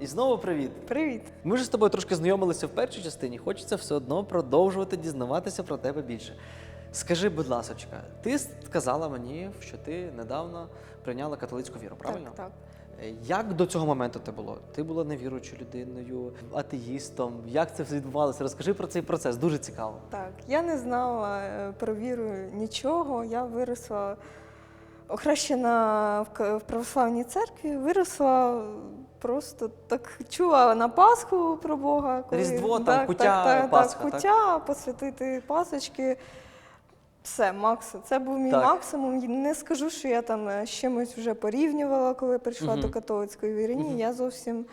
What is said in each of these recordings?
І знову привіт. Привіт. Ми вже з тобою трошки знайомилися в першій частині. Хочеться все одно продовжувати дізнаватися про тебе більше. Скажи, будь ласочка, ти сказала мені, що ти недавно прийняла католицьку віру, правильно? Так, так. Е, Як до цього моменту ти було? Ти була невіруючою людиною, атеїстом. Як це все відбувалося? Розкажи про цей процес, дуже цікаво. Так, я не знала е, про віру нічого. Я виросла охрещена в православній церкві, виросла просто так чула на Пасху про Бога. Різдво, там, так, куття, так, так, Пасха, так, так? куття, посвятити пасочки. Все, максимум. Це був мій Так. максимум. Не скажу, що я там е, з чимось вже порівнювала, коли прийшла Мгм. до католицької віри. Ні, Мгм. я зовсім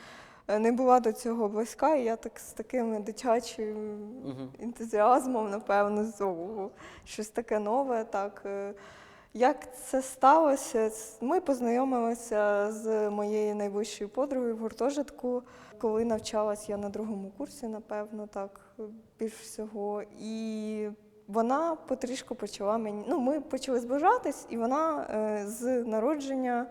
е, не була до цього близька, і я так з таким дитячим Мгм. ентузіазмом, напевно, зову. Щось таке нове. Так. Як це сталося? Ми познайомилися з моєю найближчою подругою в гуртожитку, коли навчалась я на другому курсі, напевно, так більш всього. І вона потрішку почала мені. Ну, ми почали зближатись, і вона е, з народження,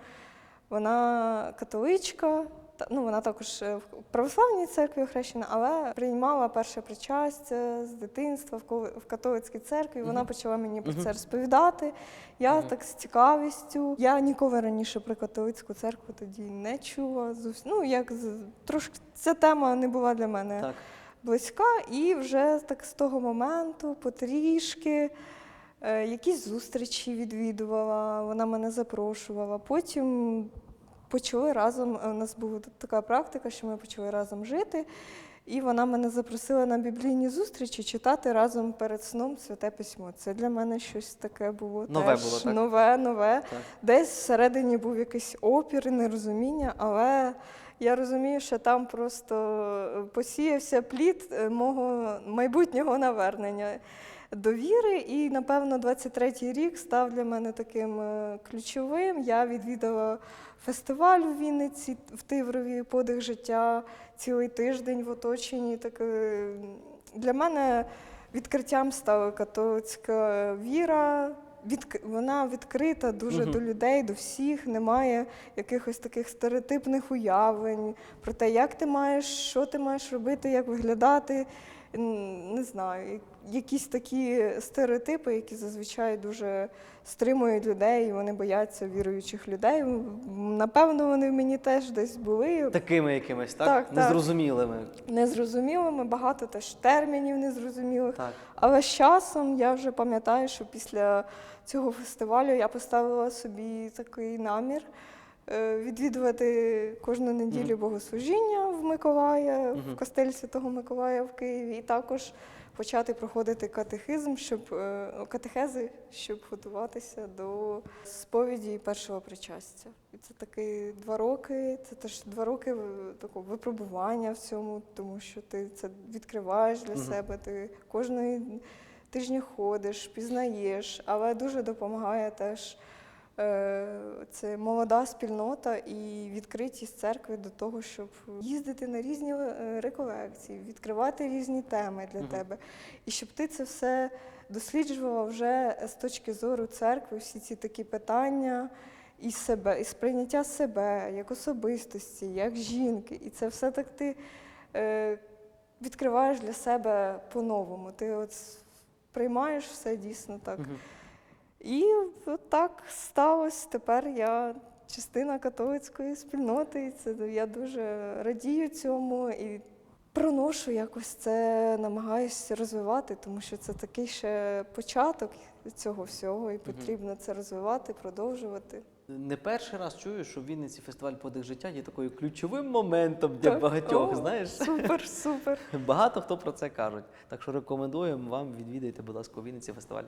вона католичка. Ну, вона також е, в православній церкві охрещена, але приймала перше причастя з дитинства в католицькій церкві. Вона почала мені про це розповідати. Я так з цікавістю. Я ніколи раніше про католицьку церкву тоді не чула. Ну, як трошки ця тема не була для мене Так. близька, і вже так з того моменту потрішки е, якісь зустрічі відвідувала, вона мене запрошувала. Потім почали разом. У нас була така практика, що ми почали разом жити. І вона мене запросила на біблійні зустрічі читати разом перед сном святе письмо. Це для мене щось таке було Нове теж було, так? нове, нове. Так. Десь всередині був якийсь опір нерозуміння, але я розумію, що там просто е, посіявся плід е, мого майбутнього навернення до віри. І, напевно, 23-й рік став для мене таким е, ключовим. Я відвідала фестиваль у Вінниці в Тиврові подих життя цілий тиждень в оточенні. Так, е, для мене відкриттям стала католицька віра. Відк... Вона відкрита дуже Мгм. до людей, до всіх. Немає якихось таких стереотипних уявлень про те, як ти маєш, що ти маєш робити, як виглядати. Не знаю, якісь такі стереотипи, які зазвичай дуже стримують людей, і вони бояться віруючих людей. Напевно, вони в мені теж десь були. Такими якимись, так? Так, так. Незрозумілими. Незрозумілими, багато теж термінів незрозумілих. Так. Але з часом я вже пам'ятаю, що після цього фестивалю я поставила собі такий намір е, відвідувати кожну неділю Мгм. богослужіння в Миколая, Мгм. в костелі Святого Миколая в Києві, і також почати проходити катехизм, щоб е, катехези, щоб готуватися до сповіді і першого причастя. І це таки два роки. Це теж два роки такого випробування в цьому, тому що ти це відкриваєш для Мгм. себе. Ти кожної тижні ходиш, пізнаєш, але дуже допомагає теж. Е, Це молода спільнота і відкритість церкви до того, щоб їздити на різні е, реколекції, відкривати різні теми для Мгм. тебе. І щоб ти це все досліджувала вже з точки зору церкви, всі ці такі питання і себе, і сприйняття себе як особистості, як жінки. І це все так ти е, відкриваєш для себе по-новому. Ти от приймаєш все дійсно так. Мгм. І так сталося. Тепер я частина католицької спільноти, і це я дуже радію цьому і проношу якось це, намагаюся розвивати, тому що це такий ще початок цього всього, і потрібно це розвивати, продовжувати. Не перший раз чую, що в Вінниці фестиваль подих життя є такою ключовим моментом для Так. багатьох. О, Знаєш, Супер, супер. багато хто про це кажуть. Так що рекомендуємо вам відвідайте, будь ласка, у Вінниці фестиваль.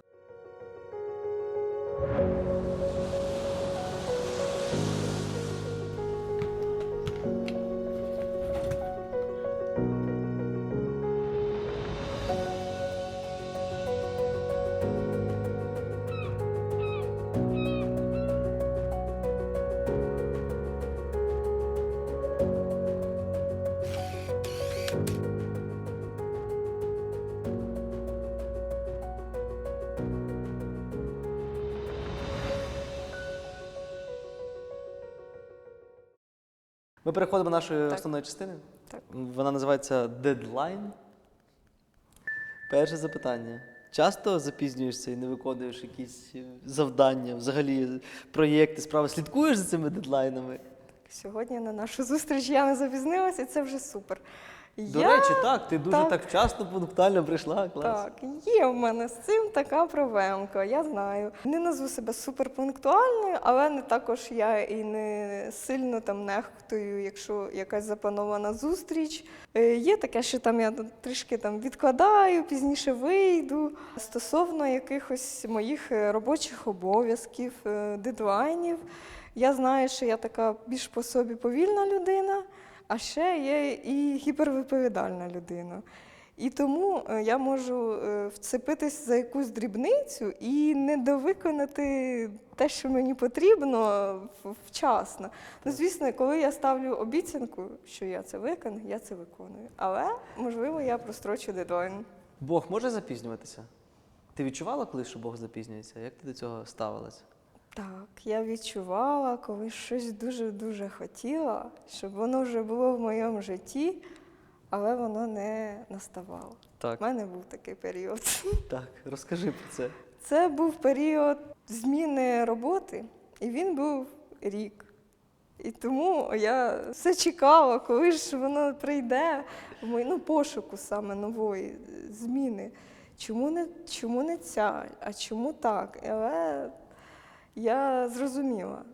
Ми переходимо до нашої Так. основної частини. Так. Вона називається дедлайн. Перше запитання. Часто запізнюєшся і не виконуєш якісь е, завдання, взагалі проєкти, справи. Слідкуєш за цими дедлайнами? Сьогодні на нашу зустріч я не запізнилася, і це вже супер. До я... речі, так, ти дуже так, так. вчасно, пунктуально прийшла. Клас. Так, є в мене з цим така проблемка, я знаю. Не назву себе суперпунктуальною, але не також я і не сильно там нехтую, якщо якась запланована зустріч. Е, Є таке, що там я трішки там відкладаю, пізніше вийду. Стосовно якихось моїх е, робочих обов'язків, е, дедлайнів, я знаю, що я така більш по собі повільна людина, а ще є і гіпервиповідальна людина. І тому е, я можу е, вцепитись за якусь дрібницю і не довиконати те, що мені потрібно вчасно. Ну, звісно, коли я ставлю обіцянку, що я це виконую, я це виконую. Але можливо я прострочу дедлайн. Бог може запізнюватися? Ти відчувала колись, що Бог запізнюється? Як ти до цього ставилась? Так, я відчувала, коли щось дуже-дуже хотіла, щоб воно вже було в моєму житті, але воно не наставало. Так, У мене був такий період. так, розкажи про це. Це був період зміни роботи, і він був рік. І тому я все чекала, коли ж воно прийде в ну, пошуку саме нової зміни. Чому не, чому не ця, а чому так? Але я зрозуміла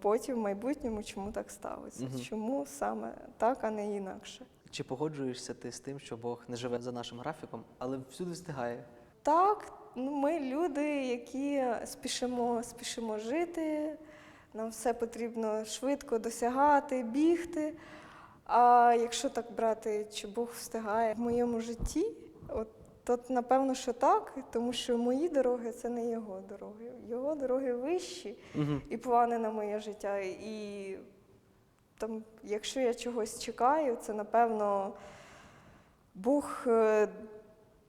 потім в майбутньому, чому так сталося. Мгм. Чому саме так, а не інакше. Чи погоджуєшся ти з тим, що Бог не живе за нашим графіком, але всюди встигає? Так, ну ми люди, які спішимо, спішимо жити. Нам все потрібно швидко досягати, бігти. А якщо так брати, чи Бог встигає в моєму житті, от то напевно, що так, тому що мої дороги це не його дороги. Його дороги вищі Угу. і плани на моє життя. І там, якщо я чогось чекаю, це напевно Бог е,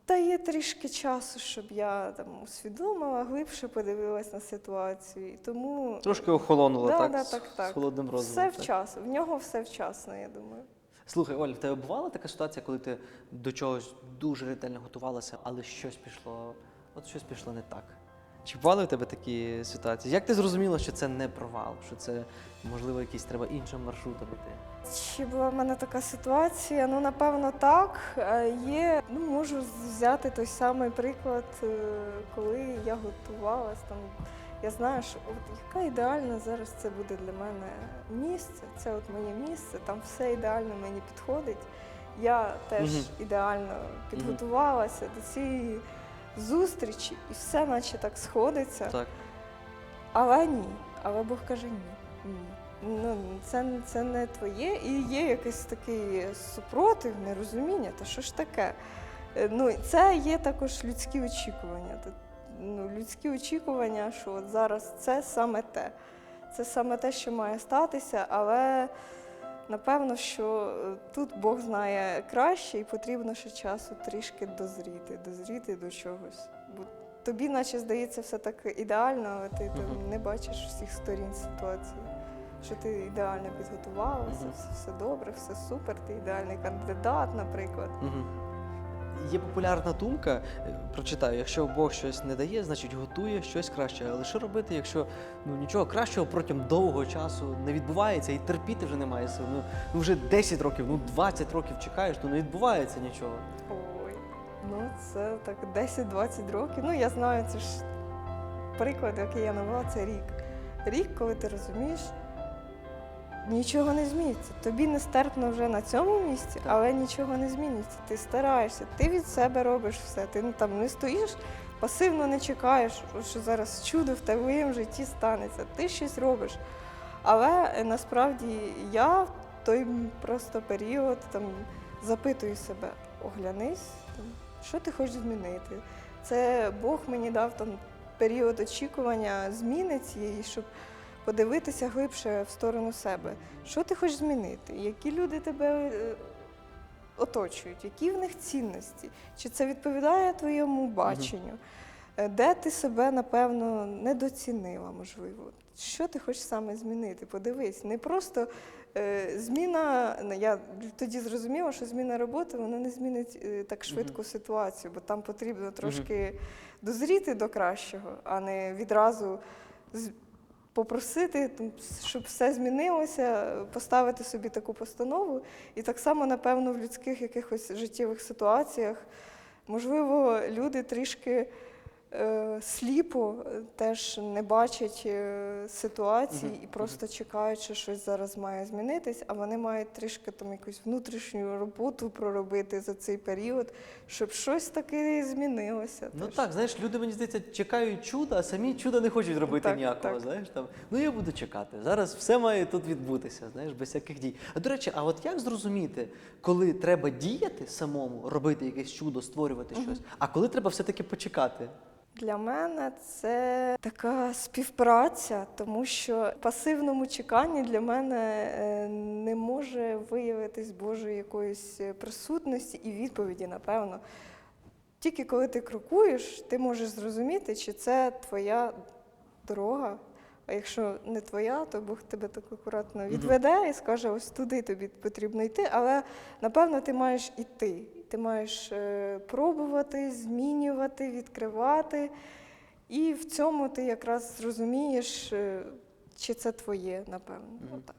дає трішки часу, щоб я там усвідомила, глибше подивилась на ситуацію. І тому Трошки охолонула, Да, так? да, з- так, З так. холодним розумом. все так? вчасно. В нього все вчасно, я думаю. Слухай, Оль, в тебе бувала така ситуація, коли ти до чогось дуже ретельно готувалася, але щось пішло, от щось пішло не так. Чи бували в тебе такі ситуації? Як ти зрозуміла, що це не провал, що це можливо якийсь треба іншим маршрутом іти? Чи була в мене така ситуація? Ну, напевно, так. Е, Є, ну, можу взяти той самий приклад, е, коли я готувалась. Там, я знаю, що от яка ідеальна зараз це буде для мене місце. Це от моє місце, там все ідеально мені підходить. Я теж Мгм. ідеально підготувалася до цієї зустрічі, і все наче так сходиться. Так. Але ні. Але Бог каже ні. Ні. Ну, це, це не твоє, і є якийсь такий супротив, нерозуміння. Та що ж таке? Е, Ну, це є також людські очікування. Ну, людські очікування, що от зараз це саме те. Це саме те, що має статися, але напевно, що е, тут Бог знає краще і потрібно ще часу трішки дозріти, дозріти до чогось. Бо тобі, наче здається, все так ідеально, але ти там не бачиш всіх сторін ситуації. Що ти ідеально підготувалася, все, все добре, все супер, ти ідеальний кандидат, наприклад. Є популярна думка, е, прочитаю, якщо Бог щось не дає, значить готує щось краще. Але що робити, якщо ну, нічого кращого протягом довгого часу не відбувається і терпіти вже немає сил? Ну, ну вже 10 років, ну 20 років чекаєш, то не відбувається нічого. Ой, ну це так 10-20 років. Ну я знаю, це ж приклад, який я навела, це рік. Рік, коли ти розумієш, нічого не зміниться. Тобі нестерпно вже на цьому місці, але нічого не зміниться. Ти стараєшся, ти від себе робиш все. Ти там не стоїш, пасивно не чекаєш, що зараз чудо в твоєму житті станеться. Ти щось робиш. Але е, насправді я в той просто період там запитую себе, оглянись, там, що ти хочеш змінити. Це Бог мені дав там період очікування зміни цієї, щоб подивитися глибше в сторону себе. Що ти хочеш змінити? Які люди тебе е, оточують, які в них цінності? Чи це відповідає твоєму баченню? Е, Де ти себе, напевно, недоцінила, можливо? Що ти хочеш саме змінити? Подивись, не просто Е, Зміна, я тоді зрозуміла, що зміна роботи вона не змінить е, так швидко ситуацію, бо там потрібно трошки дозріти до кращого, а не відразу попросити, щоб все змінилося, поставити собі таку постанову. І так само, напевно, в людських якихось життєвих ситуаціях, можливо, люди трішки сліпо е, теж не бачать е, ситуації і просто чекають, що щось зараз має змінитись, а вони мають трішки там якусь внутрішню роботу проробити за цей період, щоб щось таки змінилося. Ну теж. так, знаєш, люди, мені здається, чекають чуда, а самі чуда не хочуть робити Так, ніякого. так. Знаєш, там, ну я буду чекати. Зараз все має тут відбутися, знаєш, без всяких дій. А до речі, а от як зрозуміти, коли треба діяти самому, робити якесь чудо, створювати щось, а коли треба все-таки почекати? Для мене це така співпраця, тому що в пасивному чеканні для мене е, не може виявитись Божої якоїсь е, присутності і відповіді, напевно. Тільки коли ти крокуєш, ти можеш зрозуміти, чи це твоя дорога. А якщо не твоя, то Бог тебе так акуратно відведе і скаже, ось туди тобі потрібно йти. Але напевно ти маєш іти. Ти маєш е, пробувати, змінювати, відкривати. І в цьому ти якраз зрозумієш, е, чи це твоє, напевно. Мгм. Отак.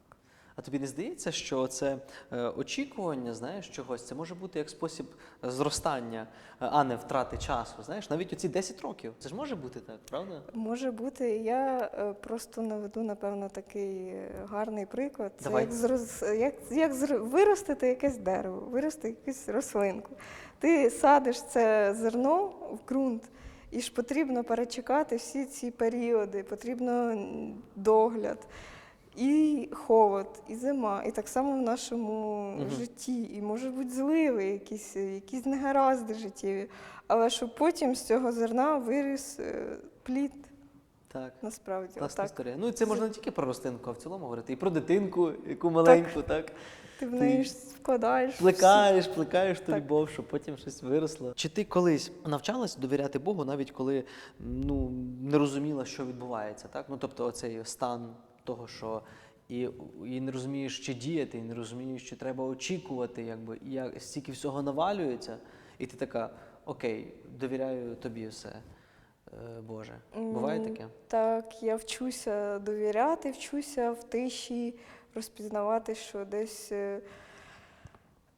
А тобі не здається, що це е, очікування, знаєш, чогось, це може бути як спосіб зростання, е, а не втрати часу. Знаєш, навіть оці 10 років. Це ж може бути так, правда? Може бути, я е, просто наведу, напевно, такий гарний приклад. Це Давай. як, зрос, як, як зр- виростити якесь дерево, вирости якусь рослинку. Ти садиш це зерно в ґрунт, і ж потрібно перечекати всі ці періоди, потрібно догляд. І холод, і зима, і так само в нашому Мгм. житті. І можуть бути зливи, якісь, якісь негаразди життєві. Але щоб потім з цього зерна виріс е, плід, Так. насправді. Класна історія. Ну це можна не тільки про рослинку, а в цілому говорити. І про дитинку, яку маленьку, так. Ти в неї ж вкладаєш. Плекаєш, плекаєш ту Так. любов, щоб потім щось виросло. Чи ти колись навчалась довіряти Богу, навіть коли ну, не розуміла, що відбувається, так? Ну тобто оцей стан того, що і, і не розумієш, чи діяти, і не розумієш, чи треба очікувати, якби і як стільки всього навалюється, і ти така, окей, довіряю тобі все, е, Боже. Буває таке? Так, я вчуся довіряти, вчуся в тиші розпізнавати, що десь, е,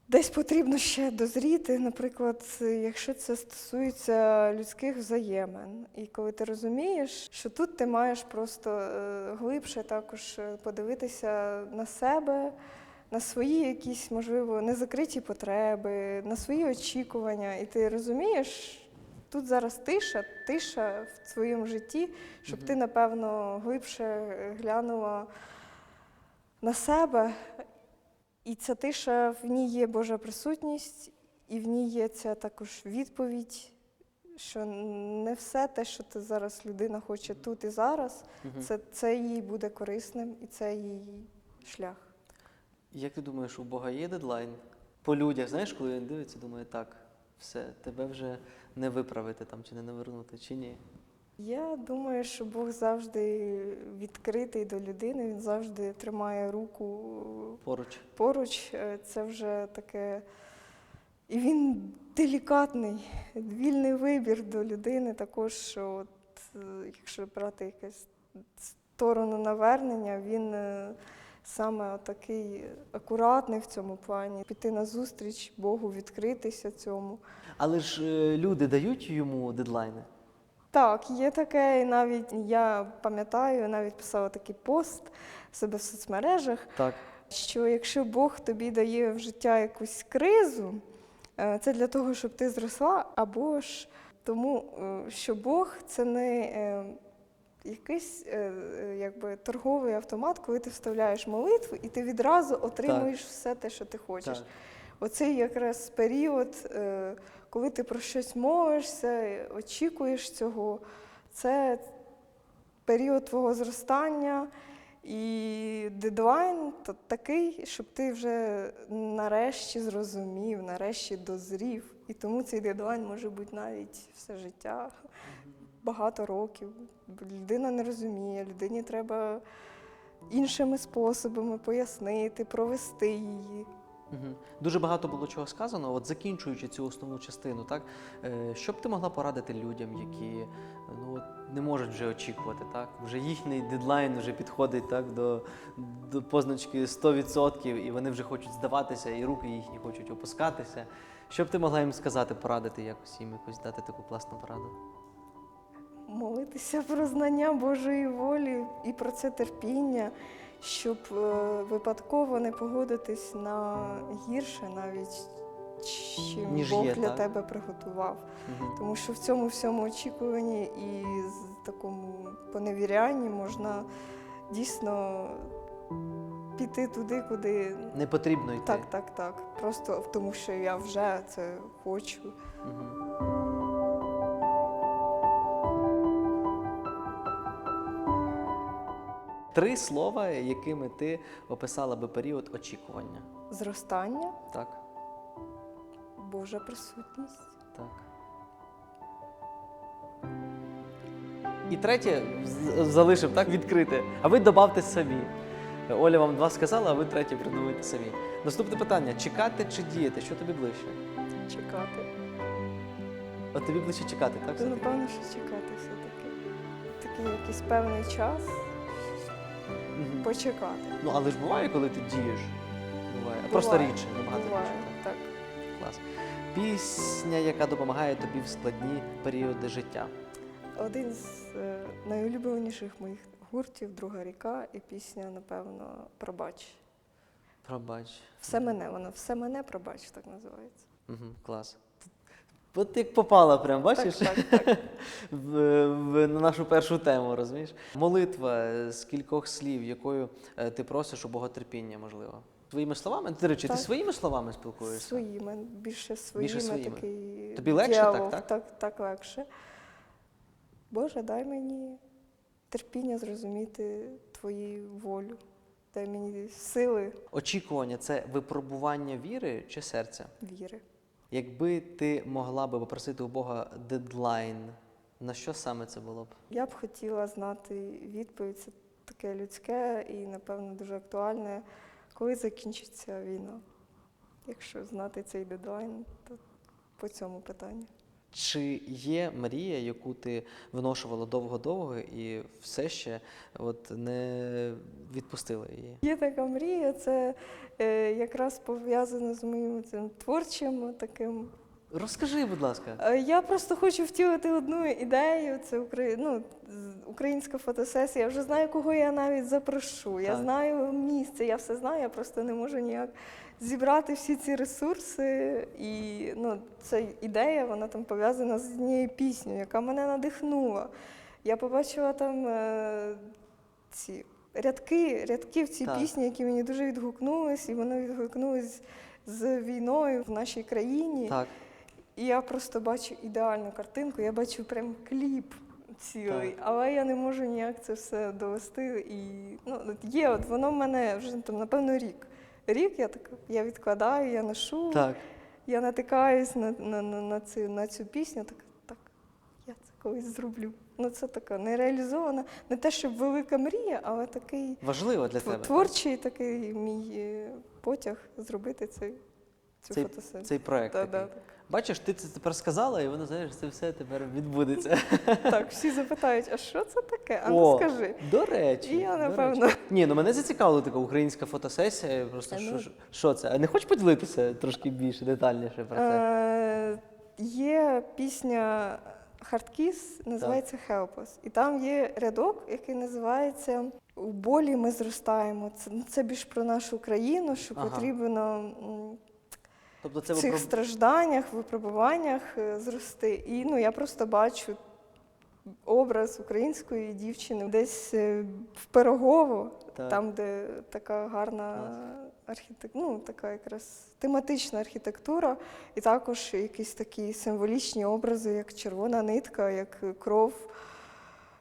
десь потрібно ще дозріти. Наприклад, якщо це стосується людських взаємин. І коли ти розумієш, що тут ти маєш просто е, глибше також е, подивитися на себе. На свої якісь, можливо, незакриті потреби, на свої очікування, і ти розумієш, тут зараз тиша, тиша в своєму житті, щоб ти, напевно, глибше е, глянула на себе. І ця тиша, в ній є Божа присутність, і в ній є ця також відповідь, що не все те, що ти зараз людина хоче тут і зараз, це, це їй буде корисним і це її шлях. Як ти думаєш, у Бога є дедлайн? По людях, знаєш, коли він дивиться, думає, так, все, тебе вже не виправити там чи не навернути, чи ні? Я думаю, що Бог завжди відкритий до людини, він завжди тримає руку Поруч. поруч. Е, Це вже таке. І він делікатний, вільний вибір до людини також, що от, е, якщо брати якусь сторону навернення, він е, саме такий акуратний в цьому плані, піти на зустріч Богу, відкритися цьому. Але ж люди дають йому дедлайни. Так, є таке, і навіть я пам'ятаю, навіть писала такий пост в себе в соцмережах, Так. що якщо Бог тобі дає в життя якусь кризу, е, це для того, щоб ти зросла, або ж тому, е, що Бог це не е, якийсь якби, торговий автомат, коли ти вставляєш молитву і ти відразу отримуєш все те, що ти хочеш. Так. Оцей якраз період, коли ти про щось молишся, е, очікуєш цього, це період твого зростання. І дедлайн такий, щоб ти вже нарешті зрозумів, нарешті дозрів. І тому цей дедлайн може бути навіть все життя, багато років. Людина не розуміє, людині треба іншими способами пояснити, провести її. Дуже багато було чого сказано. От закінчуючи цю основну частину, так е, що б ти могла порадити людям, які ну не можуть вже очікувати, так вже їхній дедлайн вже підходить так до, до позначки 100%, і вони вже хочуть здаватися, і руки їхні хочуть опускатися. Що б ти могла їм сказати, порадити якось їм якось дати таку класну пораду? Молитися про знання Божої волі і про це терпіння, щоб е, випадково не погодитись на гірше, навіть чим Ніж Бог є, для так? тебе приготував. Угу. Тому що в цьому всьому очікуванні і з такому поневірянні можна дійсно піти туди, куди Не потрібно йти. так, так, так. Просто тому, що я вже це хочу. Угу. Три слова, якими ти описала би період очікування. Зростання, Так, Божа присутність. так. І третє залишив так відкрите. А ви добавте самі. Оля вам два сказала, а ви третє придумайте самі. Наступне питання: чекати чи діяти? Що тобі ближче? Чекати. От тобі ближче чекати, так? Напевно, що чекати все-таки. Такий якийсь певний час Мгм. почекати. Ну, але ж буває, коли ти дієш. Буває. А Просто Буває. рідше, набагато Буває, рідше. так. Клас. Пісня, яка допомагає тобі в складні періоди життя. Один з е, найулюбленіших моїх гуртів Друга ріка і пісня, напевно, Пробач. Пробач. Все мене, вона все мене пробач, так називається. Угу, клас. От як попала, прям, бачиш? Так, так, так. в, в, на нашу першу тему, розумієш? Молитва з кількох слів, якою е, ти просиш у Бога терпіння, можливо. Своїми словами? До речі, ти своїми словами спілкуєшся? Своїми, більше своїми, своїми. такий Тобі легше так, діалог, так? так? Так, легше. Боже, дай мені терпіння зрозуміти твою волю. Дай мені сили Очікування це випробування віри чи серця? віри. Якби ти могла би попросити у Бога дедлайн, на що саме це було б? Я б хотіла знати відповідь. Це таке людське і, напевно, дуже актуальне. Коли закінчиться війна? Якщо знати цей дедлайн, то по цьому питанню. Чи є мрія, яку ти виношувала довго-довго і все ще от не відпустила її? Є така мрія, це е, якраз пов'язано з моїм цим творчим таким. Розкажи, будь ласка. Е, Я просто хочу втілити одну ідею. Це Украї... ну, українська фотосесія. Я вже знаю, кого я навіть запрошу. Я знаю місце, я все знаю, я просто не можу ніяк зібрати всі ці ресурси. І ну, ця ідея, вона там пов'язана з однією піснею, яка мене надихнула. Я побачила там е, ці рядки, рядки в цій Так. пісні, які мені дуже відгукнулись, і вони відгукнулись з війною в нашій країні. Так. І я просто бачу ідеальну картинку, я бачу прям кліп цілий, Так. але я не можу ніяк це все довести. І ну, є, от воно в мене вже там, напевно, рік. Рік я така, я відкладаю, я ношу, Так. я натикаюсь на, на, на, на, цю, на цю пісню, так, так, я це колись зроблю. Ну, це така нереалізована, не те, щоб велика мрія, але такий Важливо для творчий тебе. творчий такий мій е, потяг зробити цей, цю Цей- фотосесію. Цей проект. Та, такий. да, Бачиш, ти це тепер сказала, і воно знаєш, це все тепер відбудеться. Так, всі запитають, а що це таке? А О, ну скажи. До речі. І я, до напевно. речі. Ні, ну мене зацікавила така українська фотосесія. Просто Та що, ну. що- що це? А не хочеш поділитися трошки більше, детальніше про це? Е, є пісня Хардкіс, називається Help Us. І там є рядок, який називається У болі ми зростаємо. Це, ну, це більш про нашу країну, що Ага. потрібно м, Тобто це в цих випроб- стражданнях, випробуваннях е, зрости. І ну, я просто бачу образ української дівчини десь е, в Пирогово, Так. там, де така гарна архітектура, ну, така якраз тематична архітектура, і також якісь такі символічні образи, як червона нитка, як кров.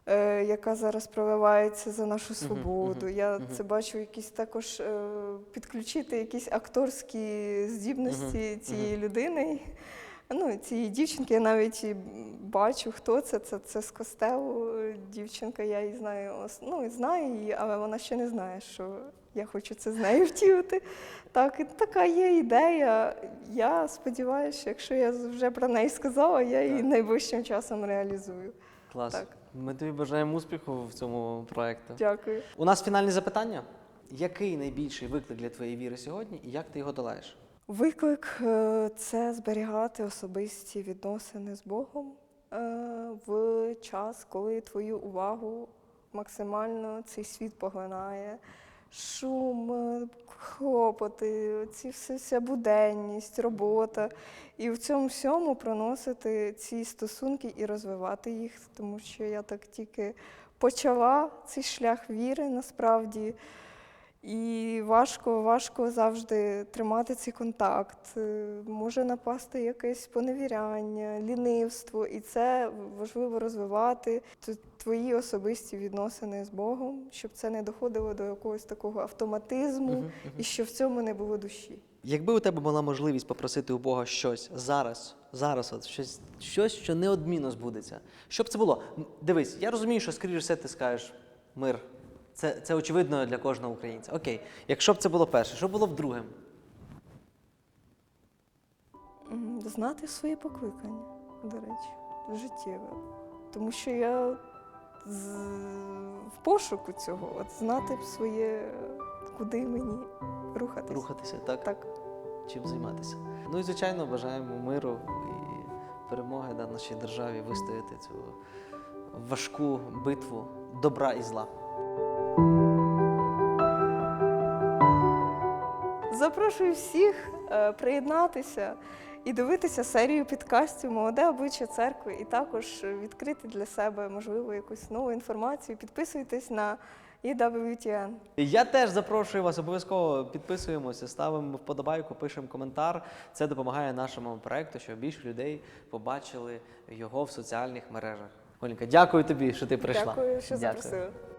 Е, Яка зараз проливається за нашу свободу. Я це бачу якісь також е, підключити якісь акторські здібності цієї людини. Ну, цієї дівчинки я навіть і бачу, хто це. Це, це з костелу е, дівчинка, я її знаю, ну, знаю її, але вона ще не знає, що я хочу це з нею втілити. Так, і така є ідея. Я сподіваюся, якщо я вже про неї сказала, я її найближчим часом реалізую. Клас. Так. Ми тобі бажаємо успіху в цьому проєкті. Дякую. У нас фінальне запитання. Який найбільший виклик для твоєї віри сьогодні і як ти його долаєш? Виклик е, це зберігати особисті відносини з Богом е, в час, коли твою увагу максимально цей світ поглинає. Шум, е, хлопоти, ці все, вся буденність, робота. І в цьому всьому проносити ці стосунки і розвивати їх, тому що я так тільки почала цей шлях віри насправді. І важко, важко завжди тримати цей контакт. Е, Може напасти якесь поневіряння, лінивство, і це важливо розвивати твої особисті відносини з Богом, щоб це не доходило до якогось такого автоматизму і щоб в цьому не було душі. Якби у тебе була можливість попросити у Бога щось зараз, зараз, от щось, щось, що неодмінно збудеться. Що б це було? Дивись, я розумію, що скоріш все ти скажеш мир. Це, це очевидно для кожного українця. Окей. Якщо б це було перше, що було б другим? Знати своє покликання, до речі, життєве. Тому що я з... в пошуку цього, от знати б своє, куди мені рухатись. Рухатися, так? Так. Чим займатися? Ну і звичайно, бажаємо миру і перемоги да, нашій державі вистояти цю важку битву добра і зла. Запрошую всіх е, приєднатися і дивитися серію підкастів Молоде обличчя церкви, і також відкрити для себе, можливо, якусь нову інформацію. Підписуйтесь на EWTN. Я теж запрошую вас, обов'язково підписуємося, ставимо вподобайку, пишемо коментар. Це допомагає нашому проекту, щоб більше людей побачили його в соціальних мережах. Оленька, дякую тобі, що ти прийшла. Дякую, що Дякую. запросили.